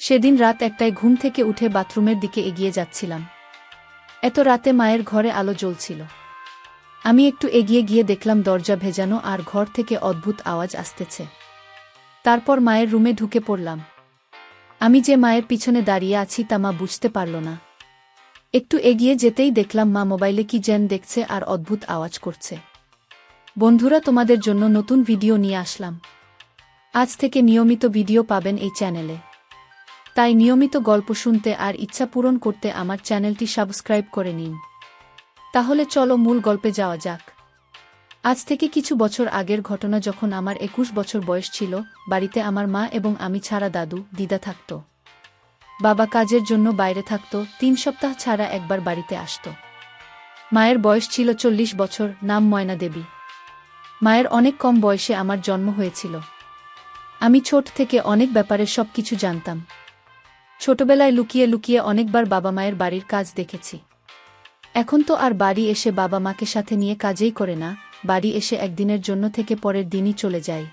সেদিন রাত একটায় ঘুম থেকে উঠে বাথরুমের দিকে এগিয়ে যাচ্ছিলাম। এত রাতে মায়ের ঘরে আলো জ্বলছিল। আমি একটু এগিয়ে গিয়ে দেখলাম দরজা ভেজানো আর ঘর থেকে অদ্ভুত আওয়াজ আসতেছে। তারপর মায়ের রুমে ঢুকে পড়লাম। আমি যে মায়ের পিছনে দাঁড়িয়ে আছি তা মা বুঝতে পারল না। একটু এগিয়ে যেতেই দেখলাম মা মোবাইলে কি যেন দেখছে আর অদ্ভুত আওয়াজ করছে। বন্ধুরা, তোমাদের জন্য নতুন ভিডিও নিয়ে আসলাম। আজ থেকে নিয়মিত ভিডিও পাবেন এই চ্যানেলে। তাই নিয়মিত গল্প শুনতে আর ইচ্ছা পূরণ করতে আমার চ্যানেলটি সাবস্ক্রাইব করে নিন। তাহলে চলো মূল গল্পে যাওয়া যাক। আজ থেকে কিছু বছর আগের ঘটনা যখন আমার একুশ বছর বয়স ছিল, বাড়িতে আমার মা এবং আমি ছাড়া দাদু, দিদা থাকত। বাবা কাজের জন্য বাইরে থাকত, তিন সপ্তাহ ছাড়া একবার বাড়িতে আসত। মায়ের বয়স ছিল চল্লিশ বছর, নাম ময়না দেবী। মায়ের অনেক কম বয়সে আমার জন্ম হয়েছিল। আমি ছোট থেকে অনেক ব্যাপারে সব কিছু জানতাম। ছোটবেলায় লুকিয়ে লুকিয়ে অনেকবার বাবা মায়ের বাড়ির কাজ দেখেছি। এখন তো আর বাড়ি এসে বাবা মাকে সাথে নিয়ে কাজেই করে না, বাড়ি এসে একদিনের জন্য থেকে পরের দিনই চলে যায়।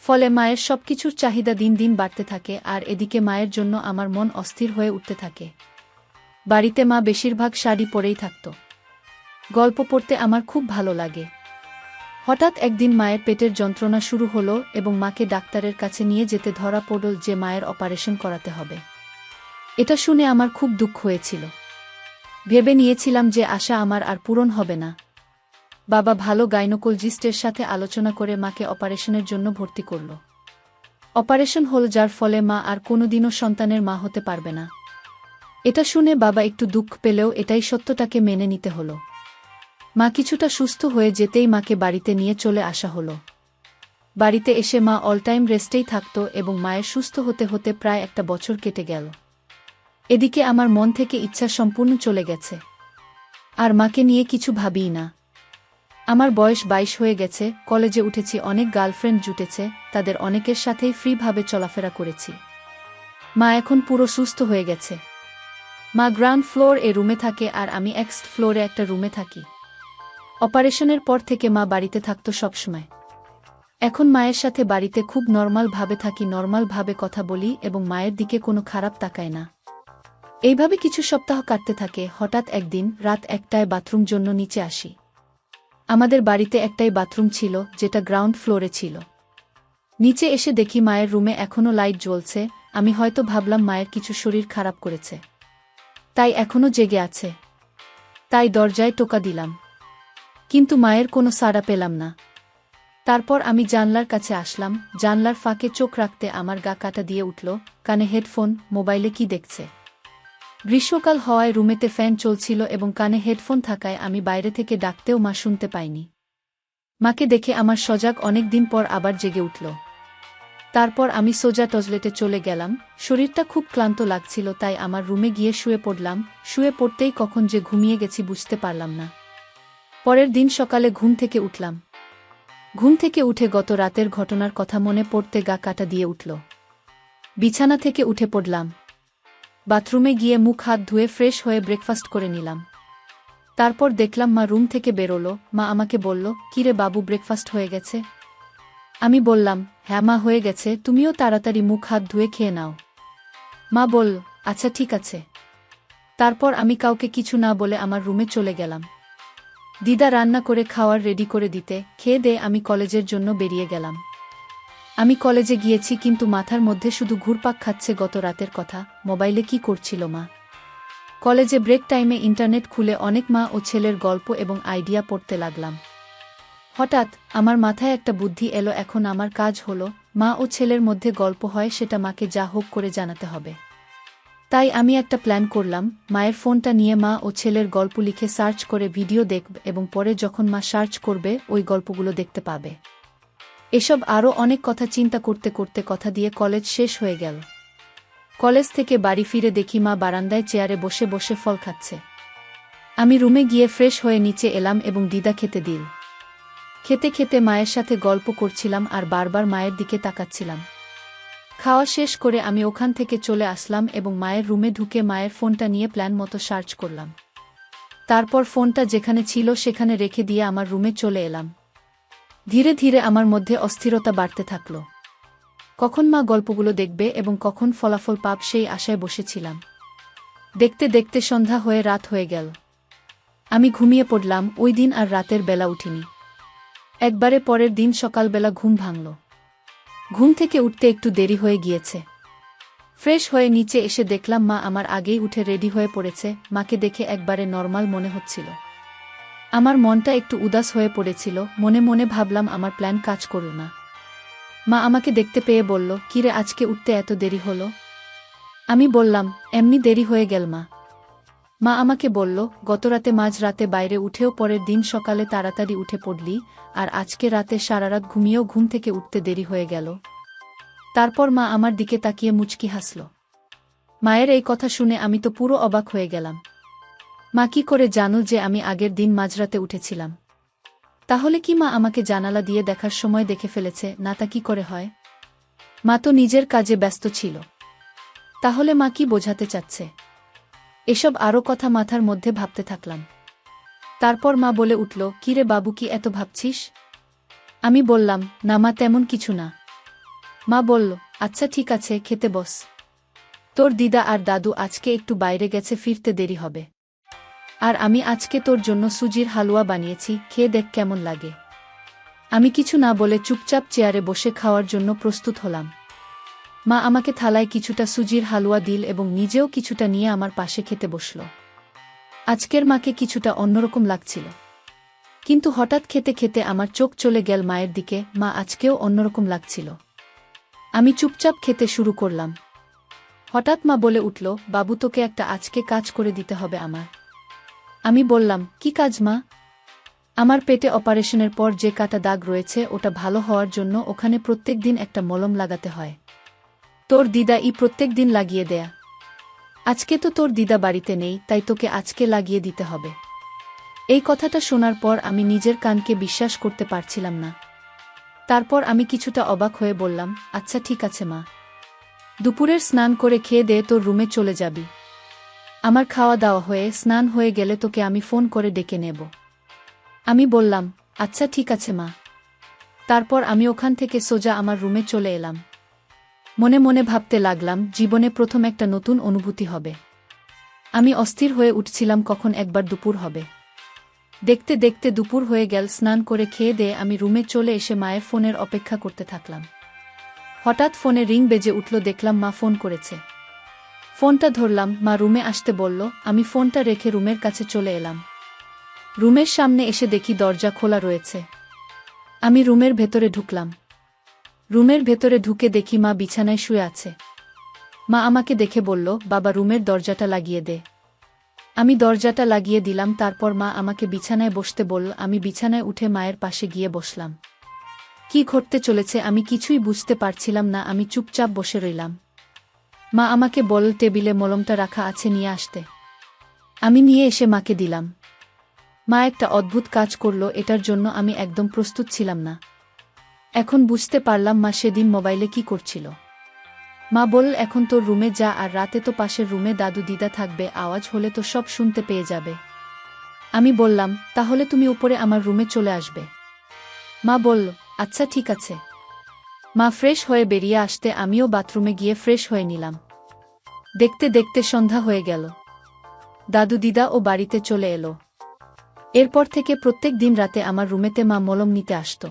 ফলে মায়ের সবকিছুর চাহিদা দিন দিন বাড়তে থাকে আর এদিকে মায়ের জন্য আমার মন অস্থির হয়ে উঠতে থাকে। বাড়িতে মা বেশিরভাগ শাড়ি পরেই থাকত। গল্প পড়তে আমার খুব ভালো লাগে। হঠাৎ একদিন মায়ের পেটের যন্ত্রণা শুরু হলো এবং মাকে ডাক্তারের কাছে নিয়ে যেতে ধরা পড়ল যে মায়ের অপারেশন করাতে হবে। এটা শুনে আমার খুব দুঃখ হয়েছিল। ভেবে নিয়েছিলাম যে আশা আমার আর পূরণ হবে না। বাবা ভালো গাইনোকোলজিস্টের সাথে আলোচনা করে মাকে অপারেশনের জন্য ভর্তি করল। অপারেশন হল যার ফলে মা আর কোনোদিনও সন্তানের মা হতে পারবে না। এটা শুনে বাবা একটু দুঃখ পেলেও এটাই সত্যটাকে মেনে নিতে হলো। মা কিছুটা সুস্থ হয়ে যেতেই মাকে বাড়িতে নিয়ে চলে আসা হলো। বাড়িতে এসে মা অল টাইম রেস্টেই থাকত এবং মায়ের সুস্থ হতে হতে প্রায় একটা বছর কেটে গেল। এদিকে আমার মন থেকে ইচ্ছা সম্পূর্ণ চলে গেছে। আর মাকে নিয়ে কিছু ভাবিই না। আমার বয়স বাইশ হয়ে গেছে, কলেজে উঠেছি, অনেক গার্লফ্রেন্ড জুটেছে, তাদের অনেকের সাথেই ফ্রিভাবে চলাফেরা করেছি। মা এখন পুরো সুস্থ হয়ে গেছে। মা গ্রাউন্ড ফ্লোর এ রুমে থাকে আর আমি এক্সট ফ্লোরে একটা রুমে থাকি। অপারেশনের পর থেকে মা বাড়িতে থাকত সবসময়। এখন মায়ের সাথে বাড়িতে খুব নর্মালভাবে থাকি নর্মালভাবে কথা বলি এবং মায়ের দিকে কোনো খারাপ তাকায় না। এইভাবে কিছু সপ্তাহ কাটতে থাকে, হঠাৎ একদিন রাত একটায় বাথরুম জন্য নিচে আসি। আমাদের বাড়িতে একটাই বাথরুম ছিল, যেটা গ্রাউন্ড ফ্লোরে ছিল। নিচে এসে দেখি মায়ের রুমে এখনও লাইট জ্বলছে, আমি হয়তো ভাবলাম মায়ের কিছু শরীর খারাপ করেছে। তাই এখনও জেগে আছে। তাই দরজায় টোকা দিলাম। কিন্তু মায়ের কোনো সাড়া পেলাম না। তারপর আমি জানলার কাছে আসলাম, জানলার ফাঁকে চোখ রাখতে আমার গা কাটা দিয়ে উঠল, কানে হেডফোন, মোবাইলে কি দেখছে। গ্রীষ্মকাল হওয়ায় রুমেতে ফ্যান চলছিল এবং কানে হেডফোন থাকায় আমি বাইরে থেকে ডাকতেও মা শুনতে পাইনি। মাকে দেখে আমার সজাগ অনেক দিন পর আবার জেগে উঠল। তারপর আমি সোজা টজলেটে চলে গেলাম, শরীরটা খুব ক্লান্ত লাগছিল তাই আমার রুমে গিয়ে শুয়ে পড়লাম, শুয়ে পড়তেই কখন যে ঘুমিয়ে গেছি বুঝতে পারলাম না। পরের দিন সকালে ঘুম থেকে উঠলাম। ঘুম থেকে উঠে গত রাতের ঘটনার কথা মনে পড়তে গা কাটা দিয়ে উঠল। বিছানা থেকে উঠে পড়লাম। বাথরুমে গিয়ে মুখ হাত ধুয়ে ফ্রেশ হয়ে ব্রেকফাস্ট করে নিলাম। তারপর দেখলাম মা রুম থেকে বেরোলো। মা আমাকে বলল কিরে বাবু, ব্রেকফাস্ট হয়ে গেছে? আমি বললাম হ্যাঁ মা, হয়ে গেছে। তুমিও তাড়াতাড়ি মুখ হাত ধুয়ে খেয়ে নাও। মা বলল আচ্ছা ঠিক আছে। তারপর আমি কাউকে কিছু না বলে আমার রুমে চলে গেলাম। দিদা রান্না করে খাওয়ার রেডি করে দিতে, খেয়ে দে, আমি কলেজের জন্য বেরিয়ে গেলাম। আমি কলেজে গিয়েছি কিন্তু মাথার মধ্যে শুধু ঘুরপাক খাচ্ছে গত রাতের কথা, মোবাইলে কি করছিল মা? কলেজে ব্রেক টাইমে ইন্টারনেট খুলে অনেক মা ও ছেলের গল্প এবং আইডিয়া পড়তে লাগলাম। হঠাৎ, আমার মাথায় একটা বুদ্ধি এলো, এখন আমার কাজ হলো, মা ও ছেলের মধ্যে গল্প হয়, সেটা মাকে যা হোক করে জানাতে হবে। তাই আমি একটা প্ল্যান করলাম, মায়ের ফোনটা নিয়ে মা ও ছেলের গল্প লিখে সার্চ করে ভিডিও দেখব এবং পরে যখন মা সার্চ করবে, ওই গল্পগুলো দেখতে পাবে। এসব আরও অনেক কথা চিন্তা করতে করতে কথা দিয়ে কলেজ শেষ হয়ে গেল। কলেজ থেকে বাড়ি ফিরে দেখি মা বারান্দায় চেয়ারে বসে বসে ফল খাচ্ছে। আমি রুমে গিয়ে ফ্রেশ হয়ে নিচে এলাম এবং দিদা খেতে দিল। খেতে খেতে মায়ের সাথে গল্প করছিলাম আর বারবার মায়ের দিকে তাকাচ্ছিলাম। খাওয়া শেষ করে আমি ওখান থেকে চলে আসলাম এবং মায়ের রুমে ঢুকে মায়ের ফোনটা নিয়ে প্ল্যান মতো সার্চ করলাম। তারপর ফোনটা যেখানে ছিল সেখানে রেখে দিয়ে আমার রুমে চলে এলাম। ধীরে ধীরে আমার মধ্যে অস্থিরতা বাড়তে থাকল। কখন মা গল্পগুলো দেখবে এবং কখন ফলাফল পাব সেই আশায় বসেছিলাম। দেখতে দেখতে সন্ধ্যা হয়ে রাত হয়ে গেল। আমি ঘুমিয়ে পড়লাম, ওই দিন আর রাতের বেলা উঠিনি। একবারে পরের দিন সকালবেলা ঘুম ভাঙল। ঘুম থেকে উঠতে একটু দেরি হয়ে গিয়েছে। ফ্রেশ হয়ে নিচে এসে দেখলাম মা আমার আগেই উঠে রেডি হয়ে পড়েছে, মাকে দেখে একবারে নর্মাল মনে হচ্ছিল। আমার মনটা একটু উদাস হয়ে পড়েছিল, মনে মনে ভাবলাম আমার প্ল্যান কাজ করল না। মা আমাকে দেখতে পেয়ে বলল, কিরে আজকে উঠতে এত দেরি হলো? আমি বললাম, এমনি দেরি হয়ে গেল মা। মা আমাকে বলল, গতরাতে মাঝ রাতে বাইরে উঠেও পরের দিন সকালে তাড়াতাড়ি উঠে পড়লি, আর আজকে রাতে সারারাত ঘুমিয়েও ঘুম থেকে উঠতে দেরি হয়ে গেল। তারপর মা আমার দিকে তাকিয়ে মুচকি হাসল। মায়ের এই কথা শুনে আমি তো পুরো অবাক হয়ে গেলাম। মা কি করে জানো যে আমি আগের দিন মাঝরাতে উঠেছিলাম? তাহলে কি মা আমাকে জানালা দিয়ে দেখার সময় দেখে ফেলেছে, না তা কি করে হয়? মা তো নিজের কাজে ব্যস্ত ছিল। তাহলে মা কি বোঝাতে চাচ্ছে? এসব আরও কথা মাথার মধ্যে ভাবতে থাকলাম। তারপর মা বলে উঠল, কিরে বাবু, কি এত ভাবছিস? আমি বললাম, না মা, তেমন কিছু না। মা বলল আচ্ছা ঠিক আছে, খেতে বস। তোর দিদা আর দাদু আজকে একটু বাইরে গেছে, ফিরতে দেরি হবে। আর আমি আজকে তোর জন্য সুজির হালুয়া বানিয়েছি, খেয়ে দেখ কেমন লাগে। আমি কিছু না বলে চুপচাপ চেয়ারে বসে খাওয়ার জন্য প্রস্তুত হলাম। মা আমাকে থালায় কিছুটা সুজির হালুয়া দিল এবং নিজেও কিছুটা নিয়ে আমার পাশে খেতে বসল। আজকের মাকে কিছুটা অন্যরকম লাগছিল। কিন্তু হঠাৎ খেতে খেতে আমার চোখ চলে গেল মায়ের দিকে, মা আজকেও অন্যরকম লাগছিল। আমি চুপচাপ খেতে শুরু করলাম। হঠাৎ মা বলে উঠল, বাবু, তোকে একটা আজকে কাজ করে দিতে হবে আমার। আমি বললাম, কি কাজ, মা? আমার পেটে অপারেশনের পর যে কাটা দাগ রয়েছে, ওটা ভালো হওয়ার জন্য ওখানে প্রত্যেক দিন একটা মলম লাগাতে হয়। তোর দিদা ই প্রত্যেক দিন লাগিয়ে দেয়া। আজকে তো তোর দিদা বাড়িতে নেই, তাই তোকে আজকে লাগিয়ে দিতে হবে। এই কথাটা শোনার পর আমি নিজের কানকে বিশ্বাস করতে পারছিলাম না। তারপর আমি কিছুটা অবাক হয়ে বললাম আচ্ছা ঠিক আছে, মা। দুপুরের স্নান করে খেয়ে দে, তোর রুমে চলে যাবি। আমার খাওয়া দাওয়া হয়ে, স্নান হয়ে গেলে তোকে আমি ফোন করে ডেকে নেব। আমি বললাম আচ্ছা ঠিক আছে, মা। তারপর আমি ওখান থেকে সোজা আমার রুমে চলে এলাম। মনে মনে ভাবতে লাগলাম, জীবনে প্রথম একটা নতুন অনুভূতি হবে। আমি অস্থির হয়ে উঠছিলাম কখন একবার দুপুর হবে। দেখতে দেখতে দুপুর হয়ে গেল, স্নান করে খেয়ে দিয়ে আমি রুমে চলে এসে মায়ের ফোনের অপেক্ষা করতে থাকলাম। হঠাৎ ফোনে রিং বেজে উঠল, দেখলাম মা ফোন করেছে। ফোনটা ধরলাম, মা রুমে আসতে বলল, আমি ফোনটা রেখে রুমের কাছে চলে এলাম। রুমের সামনে এসে দেখি দরজা খোলা রয়েছে। আমি রুমের ভেতরে ঢুকলাম। রুমের ভেতরে ঢুকে দেখি মা বিছানায় শুয়ে আছে। মা আমাকে দেখে বলল, বাবা, রুমের দরজাটা লাগিয়ে দে। আমি দরজাটা লাগিয়ে দিলাম, তারপর মা আমাকে বিছানায় বসতে বলল, আমি বিছানায় উঠে মায়ের পাশে গিয়ে বসলাম। কি ঘটতে চলেছে আমি কিছুই বুঝতে পারছিলাম না, আমি চুপচাপ বসে রইলাম। মা আমাকে বল, টেবিলে মলমটা রাখা আছে, নিয়ে আসতে। আমি নিয়ে এসে মাকে দিলাম। মা একটা অদ্ভুত কাজ করল, এটার জন্য আমি একদম প্রস্তুত ছিলাম না। এখন বুঝতে পারলাম মা সেদিন মোবাইলে কি করছিল। মা বল এখন তোর রুমে যা আর রাতে তো পাশের রুমে দাদু দিদা থাকবে, আওয়াজ হলে তো সব শুনতে পেয়ে যাবে। আমি বললাম, তাহলে তুমি উপরে আমার রুমে চলে আসবে। মা বলল আচ্ছা ঠিক আছে। মা ফ্রেশ হয়ে বেরিয়ে আসতে আমিও বাথরুমে গিয়ে ফ্রেশ হয়ে নিলাম। দেখতে দেখতে সন্ধ্যা হয়ে গেল। দাদু দিদা ও বাড়িতে চলে এলো। এরপর থেকে প্রত্যেক দিন রাতে আমার রুমেতে মা মলম নিতে আসত।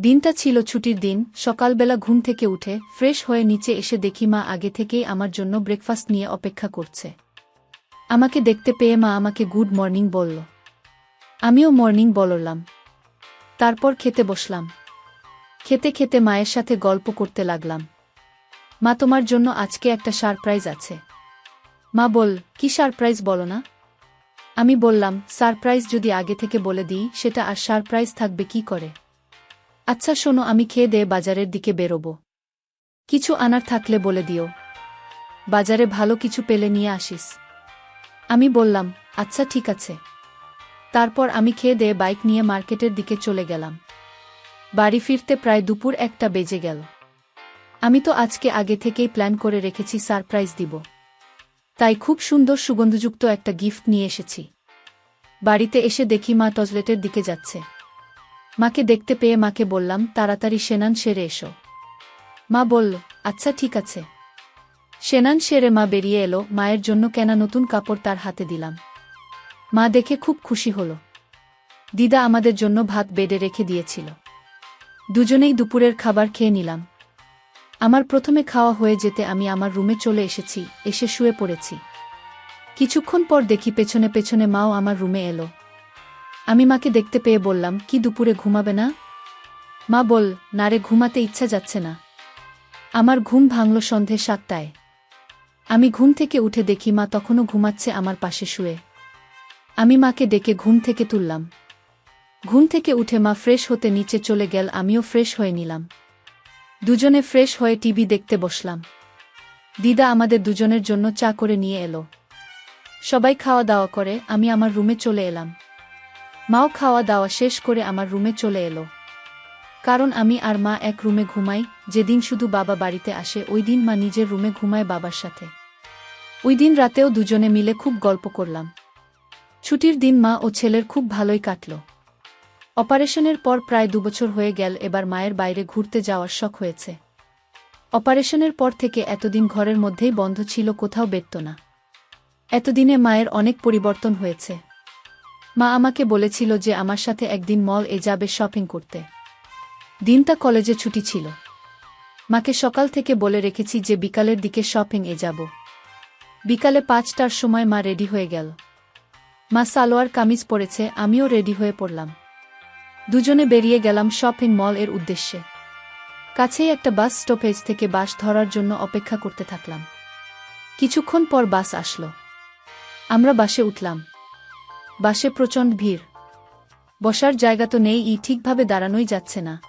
দিনটা ছিল ছুটির দিন, সকালবেলা ঘুম থেকে উঠে ফ্রেশ হয়ে নিচে এসে দেখি মা আগে থেকেই আমার জন্য ব্রেকফাস্ট নিয়ে অপেক্ষা করছে। আমাকে দেখতে পেয়ে মা আমাকে গুড মর্নিং বলল। আমিও মর্নিং বললাম। তারপর খেতে বসলাম। খেতে খেতে মায়ের সাথে গল্প করতে লাগলাম। মা, তোমার জন্য আজকে একটা সারপ্রাইজ আছে। মা বল, কি সারপ্রাইজ বলো না? আমি বললাম, সারপ্রাইজ যদি আগে থেকে বলে দিই, সেটা আর সারপ্রাইজ থাকবে কি করে? আচ্ছা শোনো, আমি খেয়ে দে বাজারের দিকে বেরোবো। কিছু আনার থাকলে বলে দিও। বাজারে ভালো কিছু পেলে নিয়ে আসিস। আমি বললাম আচ্ছা ঠিক আছে। তারপর আমি খেয়ে দে বাইক নিয়ে মার্কেটের দিকে চলে গেলাম। বাড়ি ফিরতে প্রায় দুপুর একটা বেজে গেল। আমি তো আজকে আগে থেকেই প্ল্যান করে রেখেছি সারপ্রাইজ দিব। তাই খুব সুন্দর সুগন্ধযুক্ত একটা গিফট নিয়ে এসেছি। বাড়িতে এসে দেখি মা টয়লেটের দিকে যাচ্ছে। মাকে দেখতে পেয়ে মাকে বললাম, তাড়াতাড়ি সেনান সেরে এসো। মা বলল আচ্ছা ঠিক আছে। সেনান সেরে মা বেরিয়ে এলো, মায়ের জন্য কেনা নতুন কাপড় তার হাতে দিলাম। মা দেখে খুব খুশি হল। দিদা আমাদের জন্য ভাত বেডে রেখে দিয়েছিল। দুজনেই দুপুরের খাবার খেয়ে নিলাম। আমার প্রথমে খাওয়া হয়ে যেতে আমি আমার রুমে চলে এসেছি, এসে শুয়ে পড়েছি। কিছুক্ষণ পর দেখি পেছনে পেছনে মাও আমার রুমে এলো। আমি মাকে দেখতে পেয়ে বললাম, কি দুপুরে ঘুমাবে না? মা বল নারে ঘুমাতে ইচ্ছা যাচ্ছে না। আমার ঘুম ভাঙল সন্ধে সাতটায়। আমি ঘুম থেকে উঠে দেখি মা তখনও ঘুমাচ্ছে আমার পাশে শুয়ে। আমি মাকে ডেকে ঘুম থেকে তুললাম। ঘুম থেকে উঠে মা ফ্রেশ হতে নিচে চলে গেল, আমিও ফ্রেশ হয়ে নিলাম। দুজনে ফ্রেশ হয়ে টিভি দেখতে বসলাম। দিদা আমাদের দুজনের জন্য চা করে নিয়ে এলো। সবাই খাওয়া দাওয়া করে, আমি আমার রুমে চলে এলাম। মাও খাওয়া দাওয়া শেষ করে আমার রুমে চলে এলো। কারণ আমি আর মা এক রুমে ঘুমাই, যেদিন শুধু বাবা বাড়িতে আসে, ওই দিন মা নিজের রুমে ঘুমায় বাবার সাথে। ওই দিন রাতেও দুজনে মিলে খুব গল্প করলাম। ছুটির দিন মা ও ছেলের খুব ভালোই কাটল। অপারেশনের পর প্রায় দুবছর হয়ে গেল, এবার মায়ের বাইরে ঘুরতে যাওয়ার শখ হয়েছে। অপারেশনের পর থেকে এতদিন ঘরের মধ্যেই বন্ধ ছিল, কোথাও বেরত না। এতদিনে মায়ের অনেক পরিবর্তন হয়েছে। মা আমাকে বলেছিল যে আমার সাথে একদিন মল এ যাবে শপিং করতে। দিনটা কলেজে ছুটি ছিল। মাকে সকাল থেকে বলে রেখেছি যে বিকালের দিকে শপিং এ যাব। বিকালে পাঁচটার সময় মা রেডি হয়ে গেল। মা সালোয়ার কামিজ পরেছে, আমিও রেডি হয়ে পড়লাম। দুজনে বেরিয়ে গেলাম শপিং মল এর উদ্দেশ্যে। কাছেই একটা বাস স্টপেজ থেকে বাস ধরার জন্য অপেক্ষা করতে থাকলাম। কিছুক্ষণ পর বাস আসলো। আমরা বাসে উঠলাম। বাসে প্রচণ্ড ভিড়। বসার জায়গা তো নেই, ই ঠিকভাবে দাঁড়ানোই যাচ্ছে না।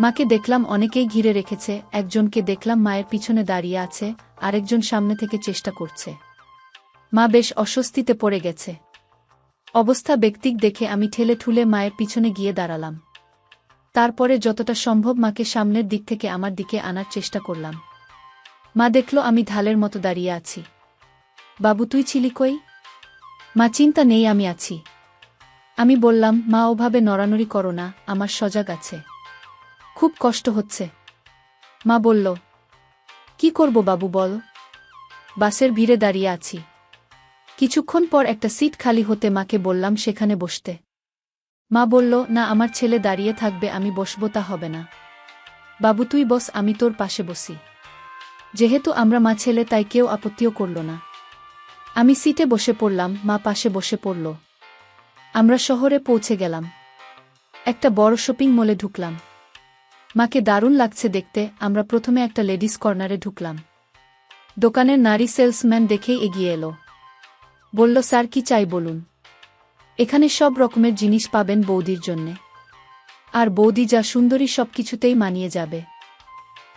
মাকে দেখলাম অনেকেই ঘিরে রেখেছে, একজনকে দেখলাম মায়ের পিছনে দাঁড়িয়ে আছে, আরেকজন সামনে থেকে চেষ্টা করছে। মা বেশ অস্বস্তিতে পড়ে গেছে। অবস্থা ব্যক্তিক দেখে আমি ঠেলে ঠুলে মায়ের পিছনে গিয়ে দাঁড়ালাম। তারপরে যতটা সম্ভব মাকে সামনের দিক থেকে আমার দিকে আনার চেষ্টা করলাম। মা দেখল আমি ঢালের মতো দাঁড়িয়ে আছি। বাবু, তুই ছিলি কই? মা, চিন্তা নেই, আমি আছি। আমি বললাম, মা, ওভাবে নড়ানড়ি করো না, আমার সজাগ আছে। খুব কষ্ট হচ্ছে। মা বলল, কি করব বাবু, বল। বাসের ভিড়ে দাঁড়িয়ে আছি। কিছুক্ষণ পর একটা সিট খালি হতে মাকে বললাম, সেখানে বসতে। মা বলল, না, আমার ছেলে দাঁড়িয়ে থাকবে, আমি বসব, তা হবে না। বাবু, তুই বস, আমি তোর পাশে বসি। যেহেতু আমরা মা ছেলে, তাই কেউ আপত্তিও করল না। আমি সিটে বসে পড়লাম, মা পাশে বসে পড়ল। আমরা শহরে পৌঁছে গেলাম। একটা বড় শপিং মলে ঢুকলাম। মাকে দারুণ লাগছে দেখতে, আমরা প্রথমে একটা লেডিস কর্নারে ঢুকলাম। দোকানের নারী সেলসম্যান দেখেই এগিয়ে এলো। বলল, স্যার, কি চাই বলুন? এখানে সব রকমের জিনিস পাবেন বৌদির জন্যে। আর বৌদি যা সুন্দরী সব কিছুতেই মানিয়ে যাবে।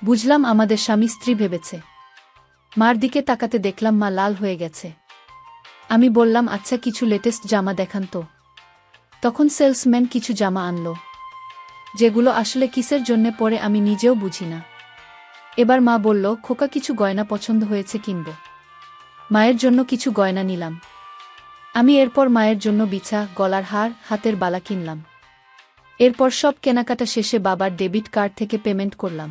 বুঝলাম আমাদের স্বামী স্ত্রী ভেবেছে। মার দিকে তাকাতে দেখলাম মা লাল হয়ে গেছে। আমি বললাম আচ্ছা কিছু লেটেস্ট জামা দেখান তো। তখন সেলসম্যান কিছু জামা আনলো, যেগুলো আসলে কিসের জন্যে পরে আমি নিজেও বুঝি না। এবার মা বলল, খোকা, কিছু গয়না পছন্দ হয়েছে কিনব। মায়ের জন্য কিছু গয়না নিলাম। আমি এরপর মায়ের জন্য বিছা, গলার হার, হাতের বালা কিনলাম। এরপর সব কেনাকাটা শেষে বাবার ডেবিট কার্ড থেকে পেমেন্ট করলাম।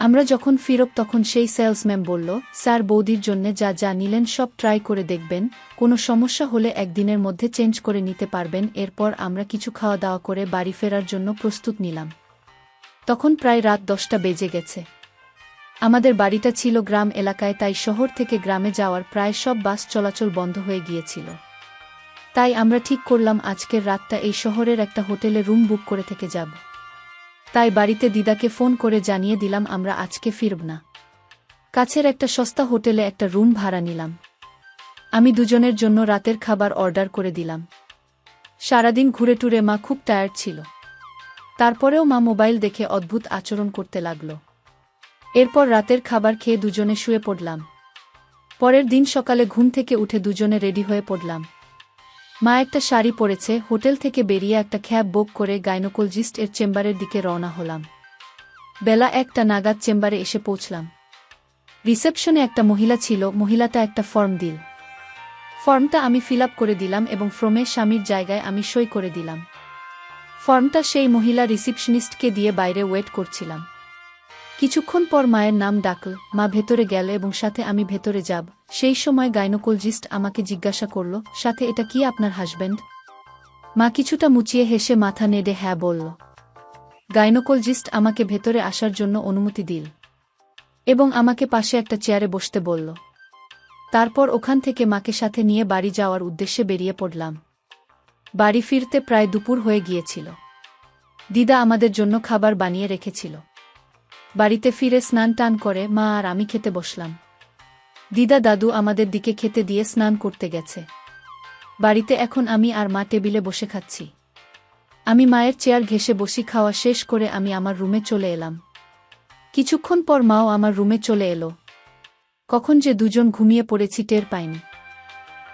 আমরা যখন ফিরব তখন সেই সেলসম্যান বলল, স্যার, বৌদির জন্য যা যা নিলেন সব ট্রাই করে দেখবেন। কোনো সমস্যা হলে একদিনের মধ্যে চেঞ্জ করে নিতে পারবেন। এরপর আমরা কিছু খাওয়া দাওয়া করে বাড়ি ফেরার জন্য প্রস্তুত নিলাম। তখন প্রায় রাত দশটা বেজে গেছে। আমাদের বাড়িটা ছিল গ্রাম এলাকায়, তাই শহর থেকে গ্রামে যাওয়ার প্রায় সব বাস চলাচল বন্ধ হয়ে গিয়েছিল। তাই আমরা ঠিক করলাম, আজকের রাতটা এই শহরের একটা হোটেলে রুম বুক করে থেকে যাব। তাই বাড়িতে দিদাকে ফোন করে জানিয়ে দিলাম আমরা আজকে ফিরব না। কাছের একটা সস্তা হোটেলে একটা রুম ভাড়া নিলাম। আমি দুজনের জন্য রাতের খাবার অর্ডার করে দিলাম। সারাদিন ঘুরে টুরে মা খুব টায়ার্ড ছিল। তারপরেও মা মোবাইল দেখে অদ্ভুত আচরণ করতে লাগল। এরপর রাতের খাবার খেয়ে দুজনে শুয়ে পড়লাম। পরের দিন সকালে ঘুম থেকে উঠে দুজনে রেডি হয়ে পড়লাম। মা একটা শাড়ি পরেছে, হোটেল থেকে বেরিয়ে একটা খ্যাব বুক করে গাইনোকোলজিস্ট এর চেম্বারের দিকে রওনা হলাম। বেলা একটা নাগাদ চেম্বারে এসে পৌঁছলাম। রিসেপশনে একটা মহিলা ছিল, মহিলাটা একটা ফর্ম দিল। ফর্মটা আমি ফিল করে দিলাম এবং ফ্রমে স্বামীর জায়গায় আমি সই করে দিলাম। ফর্মটা সেই মহিলা রিসিপশনিস্টকে দিয়ে বাইরে ওয়েট করছিলাম। কিছুক্ষণ পর মায়ের নাম ডাকল মা ভেতরে গেল এবং সাথে আমি ভেতরে যাব। সেই সময় গাইনোকোলজিস্ট আমাকে জিজ্ঞাসা করল, সাথে এটা কি আপনার হাজব্যান্ড মা কিছুটা মুচিয়ে হেসে মাথা নেড়ে হ্যাঁ বলল। গাইনোকোলজিস্ট আমাকে ভেতরে আসার জন্য অনুমতি দিল এবং আমাকে পাশে একটা চেয়ারে বসতে বলল। তারপর ওখান থেকে মাকে সাথে নিয়ে বাড়ি যাওয়ার উদ্দেশ্যে বেরিয়ে পড়লাম। বাড়ি ফিরতে প্রায় দুপুর হয়ে গিয়েছিল। দিদা আমাদের জন্য খাবার বানিয়ে রেখেছিল। বাড়িতে ফিরে স্নান টান করে মা আর আমি খেতে বসলাম। দিদা দাদু আমাদের দিকে খেতে দিয়ে স্নান করতে গেছে। বাড়িতে এখন আমি আর মা টেবিলে বসে খাচ্ছি। আমি মায়ের চেয়ার ঘেসে বসি, খাওয়া শেষ করে আমি আমার রুমে চলে এলাম। কিছুক্ষণ পর মাও আমার রুমে চলে এলো। কখন যে দুজন ঘুমিয়ে পড়েছি টের পাইনি।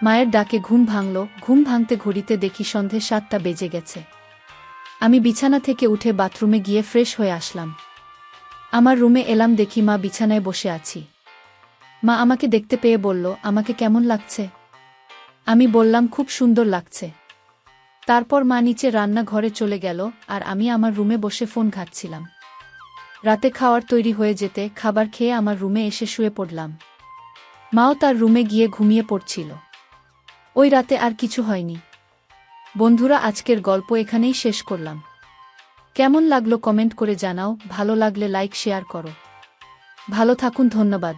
মায়ের ডাকে ঘুম ভাঙল, ঘুম ভাঙতে ঘড়িতে দেখি সন্ধে সাতটা বেজে গেছে। আমি বিছানা থেকে উঠে বাথরুমে গিয়ে ফ্রেশ হয়ে আসলাম। আমার রুমে এলাম দেখি মা বিছানায় বসে আছি। মা আমাকে দেখতে পেয়ে বলল, আমাকে কেমন লাগছে? আমি বললাম, খুব সুন্দর লাগছে। তারপর মা নিচে রান্নাঘরে চলে গেল আর আমি আমার রুমে বসে ফোন ঘাটছিলাম। রাতে খাওয়ার তৈরি হয়ে যেতে খাবার খেয়ে আমার রুমে এসে শুয়ে পড়লাম। মাও তার রুমে গিয়ে ঘুমিয়ে পড়ছিল। ওই রাতে আর কিছু হয়নি। বন্ধুরা, আজকের গল্প এখানেই শেষ করলাম। কেমন লাগল কমেন্ট করে জানাও ভালো লাগলে লাইক শেয়ার করো। ভালো থাকুন ধন্যবাদ।